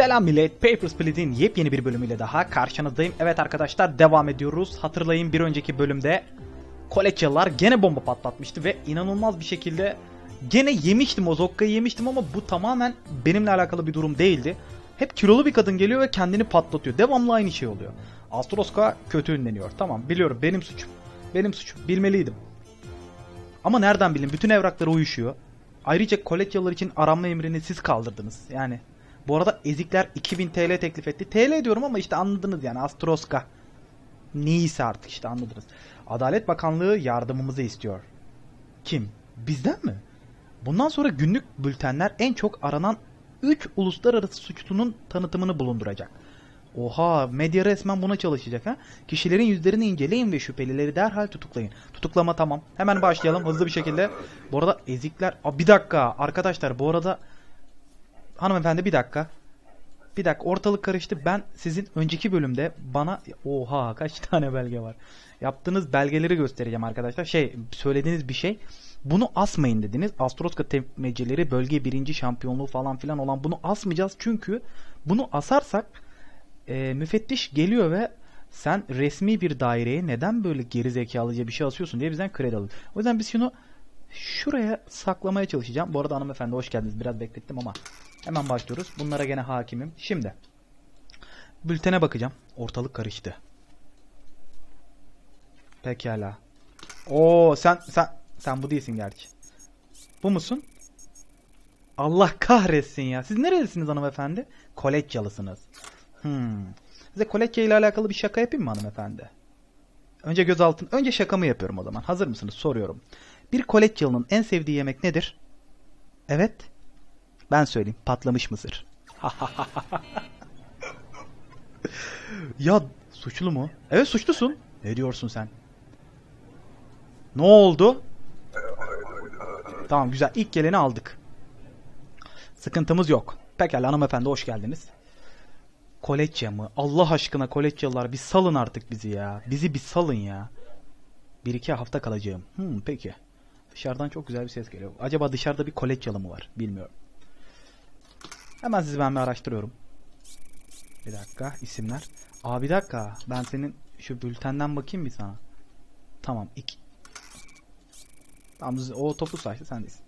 Selam millet, Papers, Please'in yepyeni bir bölümüyle daha karşınızdayım. Evet arkadaşlar devam ediyoruz. Hatırlayın bir önceki bölümde Koleçyalılar gene bomba patlatmıştı ve inanılmaz bir şekilde gene yemiştim o zokkayı yemiştim ama bu tamamen benimle alakalı bir durum değildi. Hep kilolu bir kadın geliyor ve kendini patlatıyor. Devamlı aynı şey oluyor. Astroska kötü ünleniyor. Tamam biliyorum benim suçum. Benim suçum. Bilmeliydim. Ama nereden bileyim? Bütün evrakları uyuşuyor. Ayrıca Koletyalılar için aranma emrini siz kaldırdınız. Yani bu arada ezikler 2000 TL teklif etti. TL diyorum ama işte anladınız yani Astroska. Neyse artık işte anladınız. Adalet Bakanlığı yardımımızı istiyor. Kim? Bizden mi? Bundan sonra günlük bültenler en çok aranan 3 uluslararası suçlunun tanıtımını bulunduracak. Oha medya resmen buna çalışacak ha. Kişilerin yüzlerini inceleyin ve şüphelileri derhal tutuklayın. Tutuklama tamam. Hemen başlayalım hızlı bir şekilde. Bu arada ezikler... Aa, bir dakika arkadaşlar bu arada... Hanımefendi bir dakika. Bir dakika ortalık karıştı. Ben sizin önceki bölümde bana... Oha kaç tane belge var. Yaptığınız belgeleri göstereceğim arkadaşlar. Şey söylediğiniz bir şey. Bunu asmayın dediniz. Astroska temsilcileri bölge birinci şampiyonluğu falan filan olan bunu asmayacağız. Çünkü bunu asarsak e, müfettiş geliyor ve sen resmi bir daireye neden böyle geri zekalıca bir şey asıyorsun diye bizden kredi alıyor. O yüzden biz şunu şuraya saklamaya çalışacağım. Bu arada hanımefendi hoş geldiniz. Biraz beklettim ama hemen başlıyoruz. Bunlara gene hakimim. Şimdi bültene bakacağım. Ortalık karıştı. Pekala. Oo sen sen sen bu değilsin gerçi. Bu musun? Allah kahretsin ya. Siz nerelisiniz hanımefendi? Koleçyalısınız. Hmm. Size Koletya ile alakalı bir şaka yapayım mı hanımefendi? Önce gözaltın. Önce şakamı yapıyorum o zaman. Hazır mısınız? Soruyorum. Bir Koletyalı'nın en sevdiği yemek nedir? Evet. Ben söyleyeyim. Patlamış mısır. ya suçlu mu? Evet suçlusun. Ne diyorsun sen? Ne oldu? Tamam güzel. İlk geleni aldık. Sıkıntımız yok. Pekala hanımefendi hoş geldiniz. Koletya mı? Allah aşkına Koletyalılar bir salın artık bizi ya. Bizi bir salın ya. Bir iki hafta kalacağım. Hmm, peki. Dışarıdan çok güzel bir ses geliyor. Acaba dışarıda bir Koletyalı mı var? Bilmiyorum. Hemen sizi ben bir araştırıyorum. Bir dakika isimler. Aa bir dakika. Ben senin şu bültenden bakayım bir sana. Tamam. iki. Tamam o topu saydı sen değilsin.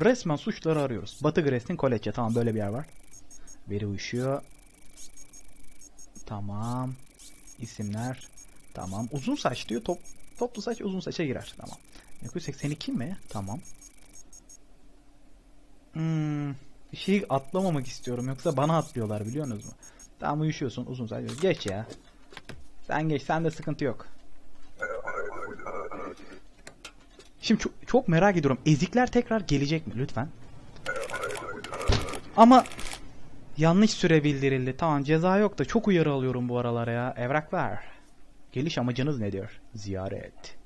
Resmen suçları arıyoruz. Batı Gres'in Koletya. Tamam böyle bir yer var. Biri uyuşuyor. Tamam. İsimler. Tamam. Uzun saç diyor. Top, toplu saç uzun saça girer. Tamam. 1982 mi? Tamam. Hmm, bir şey atlamamak istiyorum. Yoksa bana atlıyorlar biliyorsunuz mu? Tamam uyuşuyorsun uzun saç. Geç ya. Sen geç. Sende sıkıntı yok. Şimdi çok, çok merak ediyorum. Ezikler tekrar gelecek mi? Lütfen. Ama Yanlış süre bildirildi. Tamam ceza yok da çok uyarı alıyorum bu aralar ya. Evraklar. Geliş amacınız ne diyor? Ziyaret.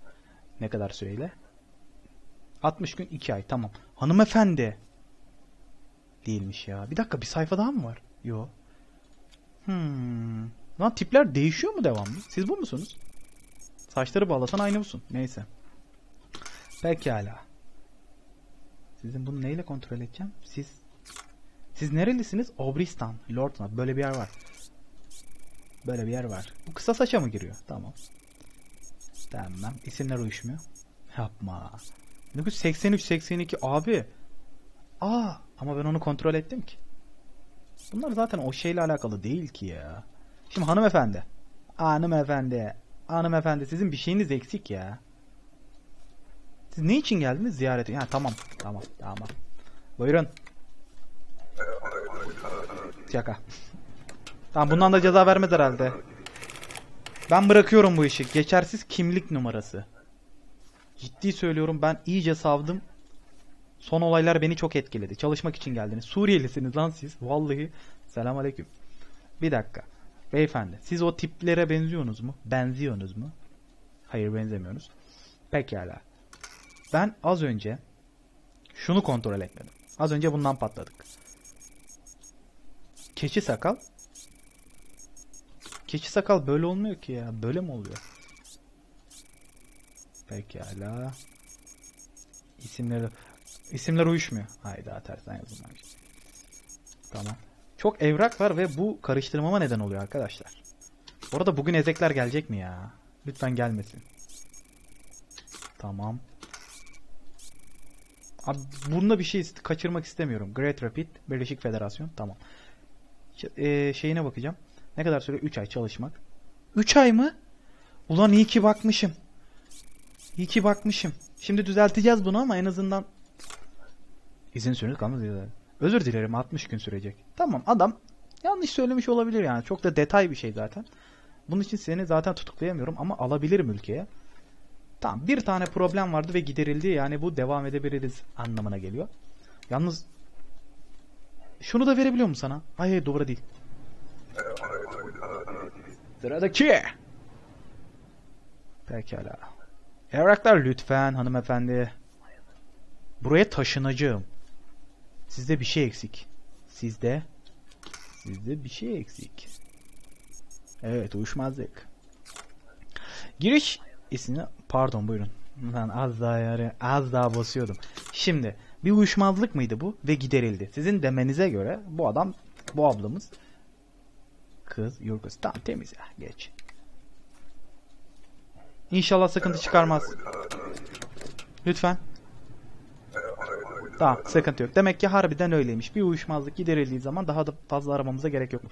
Ne kadar süreyle? 60 gün 2 ay tamam. Hanımefendi. Değilmiş ya. Bir dakika bir sayfa daha mı var? Yo. Hmm. Lan tipler değişiyor mu devamlı? Siz bu musunuz? Saçları bağlasan aynı mısın? Neyse. Pekala. Sizin bunu neyle kontrol edeceğim? Siz siz nerelisiniz? Obristan, Lordna. Böyle bir yer var. Böyle bir yer var. Bu kısa saça mı giriyor? Tamam. Tamam. İsimler uyuşmuyor. Yapma. 1983 82 abi. Aa ama ben onu kontrol ettim ki. Bunlar zaten o şeyle alakalı değil ki ya. Şimdi hanımefendi. Hanımefendi. Hanımefendi sizin bir şeyiniz eksik ya. Siz ne için geldiniz ziyarete? Ha tamam. Tamam. Tamam. Buyurun. Şaka. Tamam bundan da ceza vermez herhalde. Ben bırakıyorum bu işi. Geçersiz kimlik numarası. Ciddi söylüyorum ben iyice savdım. Son olaylar beni çok etkiledi. Çalışmak için geldiniz. Suriyelisiniz lan siz. Vallahi. Selam aleyküm. Bir dakika. Beyefendi siz o tiplere benziyorsunuz mu? Benziyorsunuz mu? Hayır benzemiyorsunuz. Pekala. Ben az önce şunu kontrol etmedim. Az önce bundan patladık. Keçi sakal. Keçi sakal böyle olmuyor ki ya. Böyle mi oluyor? Pekala. İsimleri isimler uyuşmuyor. Hayda tersten yazılmamış. Tamam. Çok evrak var ve bu karıştırmama neden oluyor arkadaşlar. Bu arada bugün ezekler gelecek mi ya? Lütfen gelmesin. Tamam. Abi bunda bir şey kaçırmak istemiyorum. Great Rapid, Birleşik Federasyon. Tamam. Ş- eee, şeyine bakacağım. Ne kadar süre? 3 ay çalışmak. 3 ay mı? Ulan iyi ki bakmışım. İyi ki bakmışım. Şimdi düzelteceğiz bunu ama en azından izin süreniz kalmadı. Özür dilerim 60 gün sürecek. Tamam adam yanlış söylemiş olabilir yani. Çok da detay bir şey zaten. Bunun için seni zaten tutuklayamıyorum ama alabilirim ülkeye. Tamam bir tane problem vardı ve giderildi. Yani bu devam edebiliriz anlamına geliyor. Yalnız şunu da verebiliyor mu sana? Hayır hayır doğru değil. Sıradaki. Pekala. Evraklar lütfen hanımefendi. Buraya taşınacağım. Sizde bir şey eksik. Sizde sizde bir şey eksik. Evet uyuşmazlık. Giriş ismini pardon buyurun. Ben az daha yani az daha basıyordum. Şimdi bir uyuşmazlık mıydı bu ve giderildi. Sizin demenize göre bu adam bu ablamız kız Yurgos tamam temiz ya geç. İnşallah sıkıntı çıkarmaz. Lütfen. Tamam sıkıntı yok. Demek ki harbiden öyleymiş. Bir uyuşmazlık giderildiği zaman daha da fazla aramamıza gerek yok.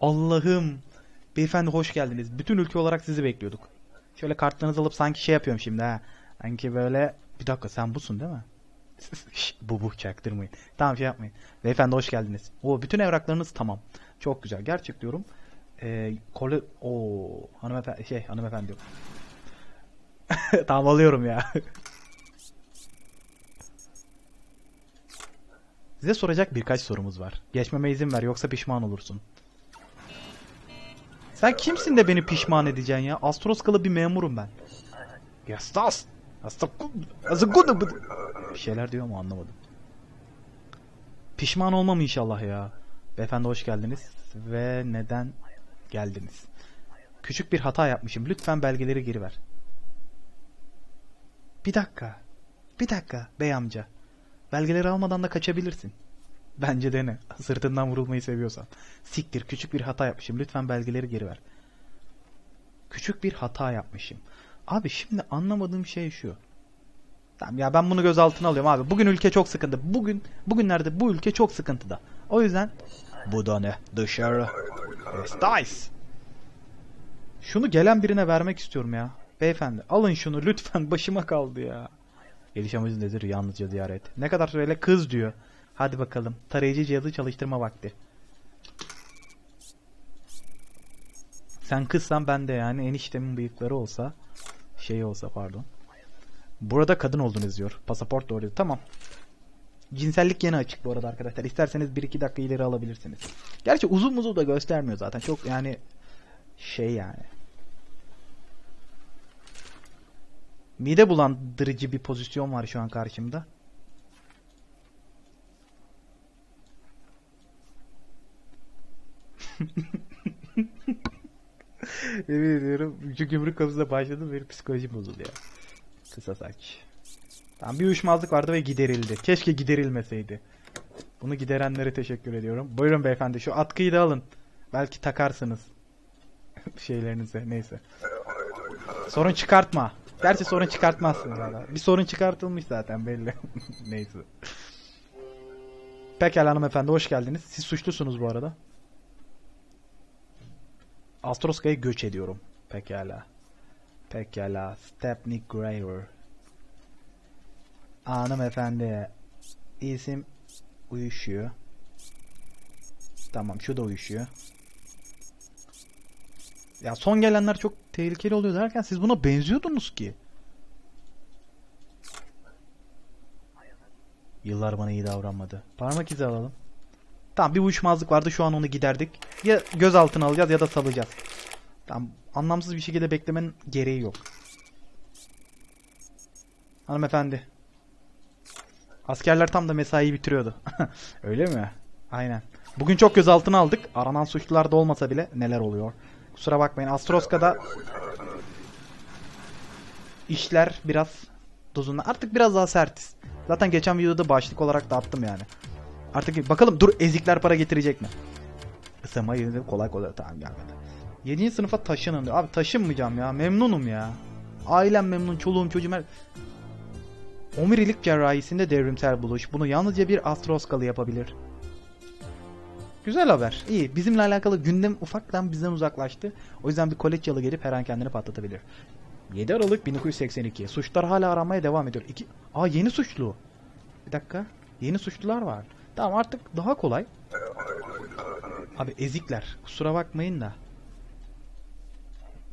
Allah'ım. Beyefendi hoş geldiniz. Bütün ülke olarak sizi bekliyorduk. Şöyle kartlarınızı alıp sanki şey yapıyorum şimdi ha. Sanki böyle bir dakika sen busun değil mi? Bu bu çaktırmayın. Tamam şey yapmayın. Beyefendi hoş geldiniz. O bütün evraklarınız tamam. Çok güzel. Gerçek diyorum. Ee, kole... Oo, hanımefendi şey hanımefendi diyorum. tamam alıyorum ya. Size soracak birkaç sorumuz var. Geçmeme izin ver yoksa pişman olursun. Sen kimsin de beni pişman edeceksin ya? Astroskalı bir memurum ben. Yastas. Bir şeyler diyor mu anlamadım. Pişman olmam inşallah ya. Beyefendi hoş geldiniz. Ve neden geldiniz? Küçük bir hata yapmışım. Lütfen belgeleri geri ver. Bir dakika. Bir dakika bey amca. Belgeleri almadan da kaçabilirsin. Bence dene. Sırtından vurulmayı seviyorsan. Siktir küçük bir hata yapmışım. Lütfen belgeleri geri ver. Küçük bir hata yapmışım. Abi şimdi anlamadığım şey şu. Tamam ya ben bunu gözaltına alıyorum abi. Bugün ülke çok sıkıntı. Bugün bugünlerde bu ülke çok sıkıntıda. O yüzden bu da ne? Dışarı. Estais. Şunu gelen birine vermek istiyorum ya. Beyefendi alın şunu lütfen başıma kaldı ya. Geliş amacı nedir? Yalnızca ziyaret. Ne kadar süreyle kız diyor. Hadi bakalım. Tarayıcı cihazı çalıştırma vakti. Sen kızsan ben de yani eniştemin bıyıkları olsa şey olsa pardon. Burada kadın olduğunu yazıyor. Pasaport doğru. Tamam. Cinsellik yine açık bu arada arkadaşlar. İsterseniz 1-2 dakika ileri alabilirsiniz. Gerçi uzun uzun da göstermiyor zaten. Çok yani şey yani. Mide bulandırıcı bir pozisyon var şu an karşımda. Emin ediyorum. Çünkü yumruk kapısına başladım benim psikolojim bozuldu ya. Kısa saç. Tamam bir uyuşmazlık vardı ve giderildi. Keşke giderilmeseydi. Bunu giderenlere teşekkür ediyorum. Buyurun beyefendi şu atkıyı da alın. Belki takarsınız. Şeylerinize neyse. Sorun çıkartma. Gerçi sorun çıkartmazsın zaten. Bir sorun çıkartılmış zaten belli. neyse. Pekala hanımefendi hoş geldiniz. Siz suçlusunuz bu arada. Astroska'ya göç ediyorum. Pekala. Pekala. Stepney Graver. Hanımefendi. İsim uyuşuyor. Tamam şu da uyuşuyor. Ya son gelenler çok tehlikeli oluyor derken siz buna benziyordunuz ki. Yıllar bana iyi davranmadı. Parmak izi alalım. Tamam bir uyuşmazlık vardı şu an onu giderdik. Ya gözaltına alacağız ya da salacağız. Tamam anlamsız bir şekilde beklemenin gereği yok. Hanımefendi. Askerler tam da mesaiyi bitiriyordu. Öyle mi? Aynen. Bugün çok gözaltına aldık. Aranan suçlular da olmasa bile neler oluyor. Kusura bakmayın. Astroska'da işler biraz dozunda. Artık biraz daha sertiz. Zaten geçen videoda başlık olarak da attım yani. Artık bakalım dur ezikler para getirecek mi? Isınmayı kolay kolay tamam gelmedi. 7. sınıfa taşının diyor. Abi taşınmayacağım ya. Memnunum ya. Ailem memnun. Çoluğum çocuğum her... Omurilik cerrahisinde devrimsel buluş. Bunu yalnızca bir astroskalı yapabilir. Güzel haber. İyi. Bizimle alakalı gündem ufaktan bizden uzaklaştı. O yüzden bir koleçyalı gelip her an kendini patlatabilir. 7 Aralık 1982. Suçlar hala aranmaya devam ediyor. İki... Aa yeni suçlu. Bir dakika. Yeni suçlular var. Tamam artık daha kolay. Abi ezikler. Kusura bakmayın da.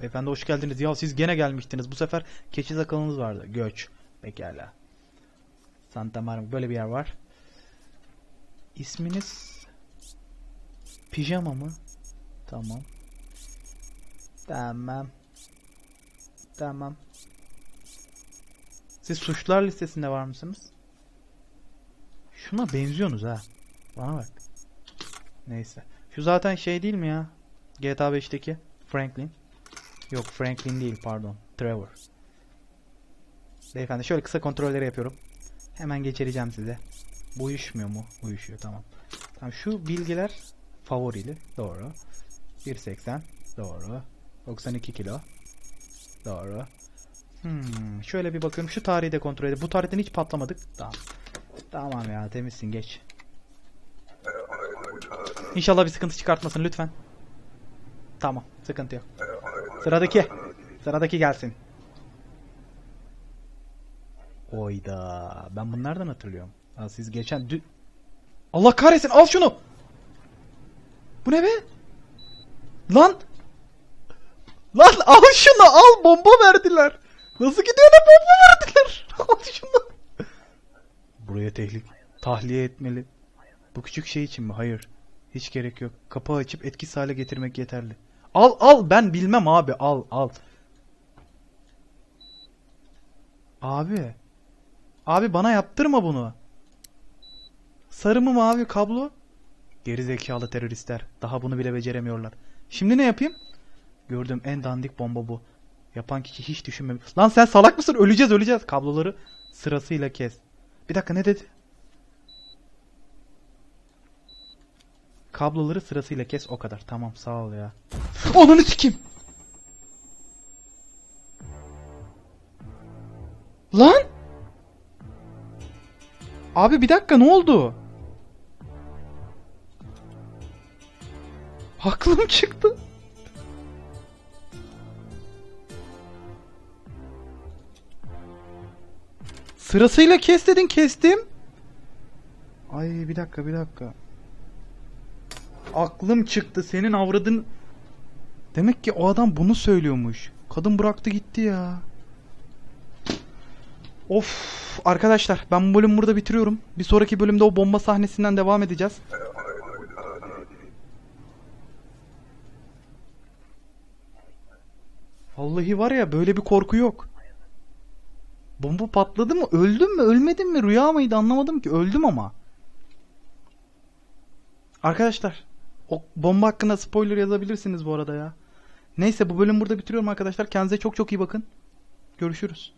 Beyefendi hoş geldiniz. Ya siz gene gelmiştiniz. Bu sefer keçi sakalınız vardı. Göç. Pekala. Santa Maria böyle bir yer var. İsminiz Pijama mı? Tamam. Tamam. Tamam. Siz suçlular listesinde var mısınız? Şuna benziyorsunuz ha. Bana bak. Neyse. Şu zaten şey değil mi ya? GTA 5'teki Franklin. Yok Franklin değil pardon. Trevor. Beyefendi şöyle kısa kontrolleri yapıyorum. Hemen geçireceğim size. Bu uyuşmuyor mu? Uyuşuyor tamam. Tamam şu bilgiler favorili. Doğru. 1.80 doğru. 92 kilo. Doğru. Hmm, şöyle bir bakıyorum. Şu tarihi de kontrol edelim. Bu tarihten hiç patlamadık. Tamam. Tamam ya temizsin geç. İnşallah bir sıkıntı çıkartmasın lütfen. Tamam sıkıntı yok. Sıradaki. Sıradaki gelsin. Oyda. Ben bunlardan hatırlıyorum. Ha, siz geçen Allah kahretsin al şunu. Bu ne be? Lan. Lan al şunu al bomba verdiler. Nasıl gidiyor ne bomba verdiler. al şunu. Buraya tehlik tahliye etmeli. Bu küçük şey için mi? Hayır. Hiç gerek yok. Kapağı açıp etkisiz hale getirmek yeterli. Al al ben bilmem abi al al. Abi. Abi bana yaptırma bunu. Sarı mı mavi kablo? Geri zekalı teröristler. Daha bunu bile beceremiyorlar. Şimdi ne yapayım? Gördüğüm en dandik bomba bu. Yapan kişi hiç düşünmemiş. Lan sen salak mısın? Öleceğiz öleceğiz. Kabloları sırasıyla kes. Bir dakika ne dedi? Kabloları sırasıyla kes o kadar. Tamam sağ ol ya. Ananı sikeyim. Lan! Abi bir dakika ne oldu? Aklım çıktı. Sırasıyla kes dedin kestim. Ay bir dakika bir dakika. Aklım çıktı senin avradın. Demek ki o adam bunu söylüyormuş. Kadın bıraktı gitti ya. Of arkadaşlar ben bu bölümü burada bitiriyorum. Bir sonraki bölümde o bomba sahnesinden devam edeceğiz. Vallahi var ya böyle bir korku yok. Bomba patladı mı? Öldüm mü? Ölmedim mi? Rüya mıydı? Anlamadım ki. Öldüm ama. Arkadaşlar o bomba hakkında spoiler yazabilirsiniz bu arada ya. Neyse bu bölüm burada bitiriyorum arkadaşlar. Kendinize çok çok iyi bakın. Görüşürüz.